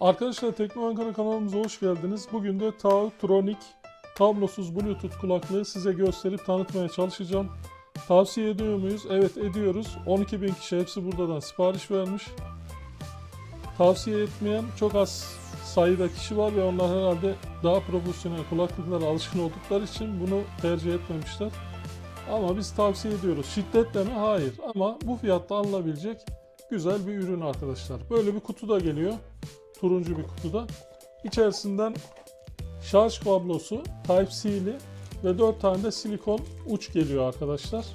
Arkadaşlar Tekno Ankara kanalımıza hoş geldiniz. Bugün de Tautronic kablosuz Bluetooth kulaklığı size gösterip tanıtmaya çalışacağım. Tavsiye ediyor muyuz? Evet ediyoruz. 12 bin kişi hepsi buradan sipariş vermiş. Tavsiye etmeyen çok az sayıda kişi var ve onlar herhalde daha profesyonel kulaklıklara alışkın oldukları için bunu tercih etmemişler. Ama biz tavsiye ediyoruz. Şiddetle mi? Hayır. Ama bu fiyatta alınabilecek güzel bir ürün arkadaşlar. Böyle bir kutu da geliyor. Turuncu bir kutuda. İçerisinden şarj kablosu Type-C'li ve 4 tane de silikon uç geliyor arkadaşlar.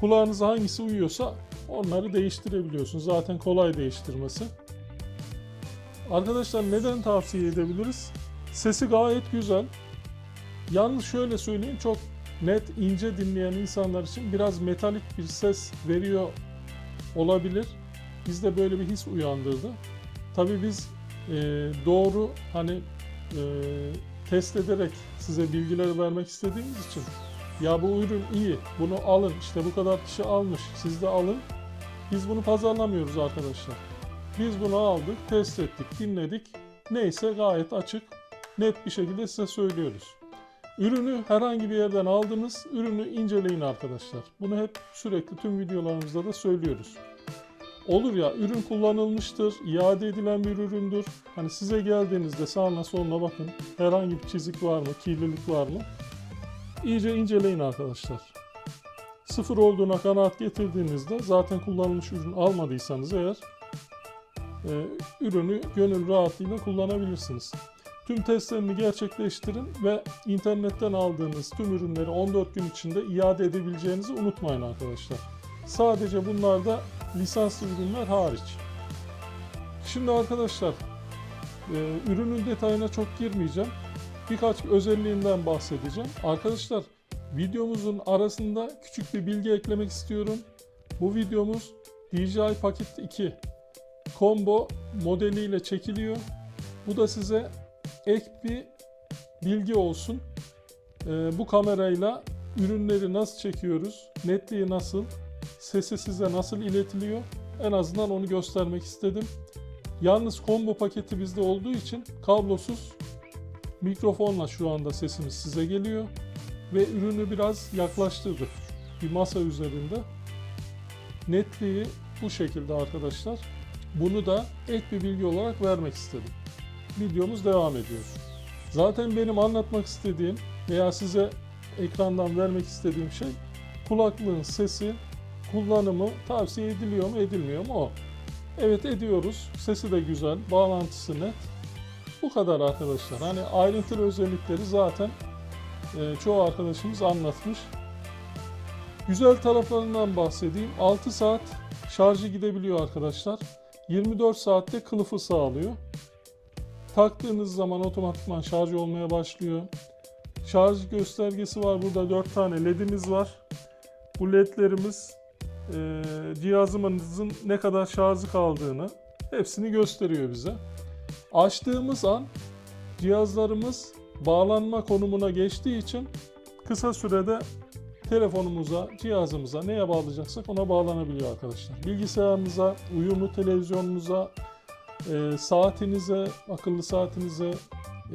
Kulağınıza hangisi uyuyorsa onları değiştirebiliyorsunuz. Zaten kolay değiştirmesi. Arkadaşlar neden tavsiye edebiliriz? Sesi gayet güzel. Yalnız şöyle söyleyeyim çok net ince dinleyen insanlar için biraz metalik bir ses veriyor olabilir. Bizde böyle bir his uyandırdı. Tabii biz e, doğru hani e, test ederek size bilgileri vermek istediğimiz için ya bu ürün iyi bunu alın işte bu kadar kişi almış siz de alın. Biz bunu pazarlamıyoruz arkadaşlar. Biz bunu aldık, test ettik, dinledik. Neyse gayet açık, net bir şekilde size söylüyoruz. Ürünü herhangi bir yerden aldınız, ürünü inceleyin arkadaşlar. Bunu hep sürekli tüm videolarımızda da söylüyoruz. Olur ya ürün kullanılmıştır, iade edilen bir üründür. Hani size geldiğinizde sağına soluna bakın. Herhangi bir çizik var mı, kirlilik var mı? İyice inceleyin arkadaşlar. Sıfır olduğuna kanaat getirdiğinizde zaten kullanılmış ürün almadıysanız eğer e, ürünü gönül rahatlığıyla kullanabilirsiniz. Tüm testlerini gerçekleştirin ve internetten aldığınız tüm ürünleri 14 gün içinde iade edebileceğinizi unutmayın arkadaşlar. Sadece bunlarda lisanslı ürünler hariç. Şimdi arkadaşlar e, ürünün detayına çok girmeyeceğim. Birkaç özelliğinden bahsedeceğim. Arkadaşlar videomuzun arasında küçük bir bilgi eklemek istiyorum. Bu videomuz DJI Pocket 2 combo modeliyle çekiliyor. Bu da size ek bir bilgi olsun. Ee, bu kamerayla ürünleri nasıl çekiyoruz, netliği nasıl, sesi size nasıl iletiliyor en azından onu göstermek istedim. Yalnız combo paketi bizde olduğu için kablosuz mikrofonla şu anda sesimiz size geliyor ve ürünü biraz yaklaştırdık bir masa üzerinde. Netliği bu şekilde arkadaşlar. Bunu da ek bir bilgi olarak vermek istedim. Videomuz devam ediyor. Zaten benim anlatmak istediğim veya size ekrandan vermek istediğim şey kulaklığın sesi, kullanımı tavsiye ediliyor mu edilmiyor mu o. Evet ediyoruz. Sesi de güzel, bağlantısı net. Bu kadar arkadaşlar. Hani ayrıntılı özellikleri zaten e, çoğu arkadaşımız anlatmış. Güzel taraflarından bahsedeyim. 6 saat şarjı gidebiliyor arkadaşlar. 24 saatte kılıfı sağlıyor. Taktığınız zaman otomatikman şarj olmaya başlıyor. Şarj göstergesi var. Burada 4 tane ledimiz var. Bu ledlerimiz e, cihazımızın ne kadar şarjı kaldığını hepsini gösteriyor bize. Açtığımız an cihazlarımız bağlanma konumuna geçtiği için kısa sürede telefonumuza, cihazımıza neye bağlayacaksak ona bağlanabiliyor arkadaşlar. Bilgisayarınıza, uyumlu televizyonunuza, e, saatinize, akıllı saatinize,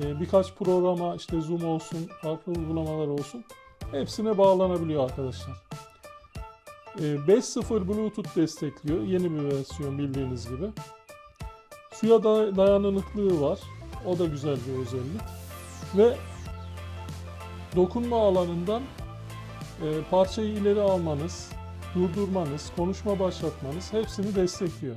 e, birkaç programa işte Zoom olsun, farklı uygulamalar olsun hepsine bağlanabiliyor arkadaşlar. E, 5.0 Bluetooth destekliyor. Yeni bir versiyon bildiğiniz gibi. Suya da dayanıklılığı var. O da güzel bir özellik. Ve dokunma alanından e, parçayı ileri almanız, durdurmanız, konuşma başlatmanız hepsini destekliyor.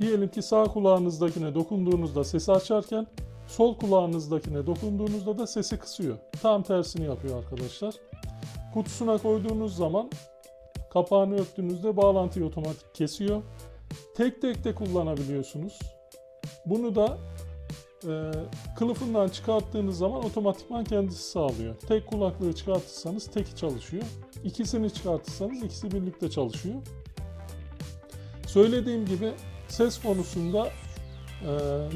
Diyelim ki sağ kulağınızdakine dokunduğunuzda sesi açarken sol kulağınızdakine dokunduğunuzda da sesi kısıyor. Tam tersini yapıyor arkadaşlar. Kutusuna koyduğunuz zaman kapağını örttüğünüzde bağlantıyı otomatik kesiyor. Tek tek de kullanabiliyorsunuz. Bunu da e, kılıfından çıkarttığınız zaman otomatikman kendisi sağlıyor. Tek kulaklığı çıkartırsanız teki çalışıyor. İkisini çıkartırsanız ikisi birlikte çalışıyor. Söylediğim gibi ses konusunda e,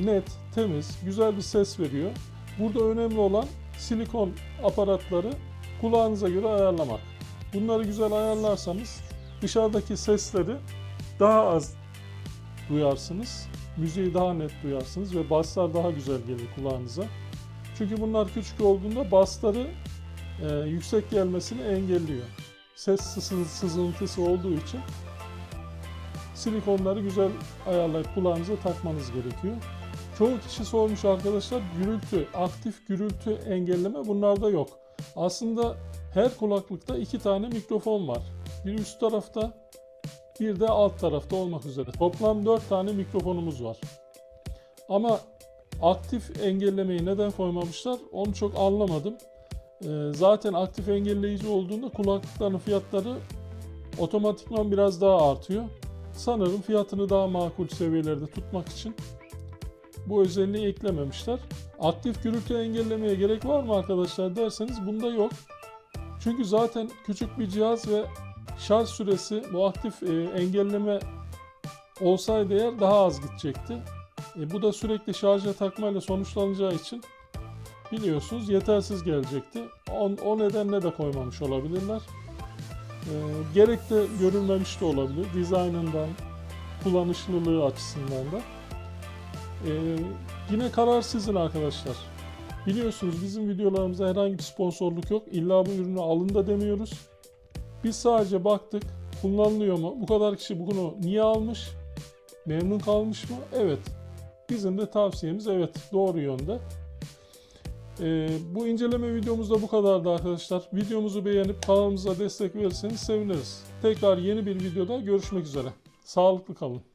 net, temiz, güzel bir ses veriyor. Burada önemli olan silikon aparatları kulağınıza göre ayarlamak. Bunları güzel ayarlarsanız dışarıdaki sesleri daha az duyarsınız. Müziği daha net duyarsınız ve basslar daha güzel gelir kulağınıza. Çünkü bunlar küçük olduğunda bassları e, yüksek gelmesini engelliyor. Ses sızı- sızıntısı olduğu için silikonları güzel ayarlayıp kulağınıza takmanız gerekiyor. Çoğu kişi sormuş arkadaşlar gürültü, aktif gürültü engelleme bunlarda yok. Aslında her kulaklıkta iki tane mikrofon var. Bir üst tarafta, bir de alt tarafta olmak üzere. Toplam 4 tane mikrofonumuz var. Ama aktif engellemeyi neden koymamışlar onu çok anlamadım. Ee, zaten aktif engelleyici olduğunda kulaklıkların fiyatları otomatikman biraz daha artıyor. Sanırım fiyatını daha makul seviyelerde tutmak için bu özelliği eklememişler. Aktif gürültü engellemeye gerek var mı arkadaşlar derseniz bunda yok. Çünkü zaten küçük bir cihaz ve şarj süresi bu aktif e, engelleme olsaydı eğer daha az gidecekti. E, bu da sürekli şarja takmayla sonuçlanacağı için biliyorsunuz yetersiz gelecekti. O, o nedenle de koymamış olabilirler. E, gerek de görülmemiş de olabilir. Dizaynından, kullanışlılığı açısından da. E, yine karar sizin arkadaşlar. Biliyorsunuz bizim videolarımızda herhangi bir sponsorluk yok. İlla bu ürünü alın da demiyoruz. Biz sadece baktık kullanılıyor mu? Bu kadar kişi bunu niye almış? Memnun kalmış mı? Evet. Bizim de tavsiyemiz evet doğru yönde. Ee, bu inceleme videomuz da bu kadardı arkadaşlar. Videomuzu beğenip kanalımıza destek verirseniz seviniriz. Tekrar yeni bir videoda görüşmek üzere. Sağlıklı kalın.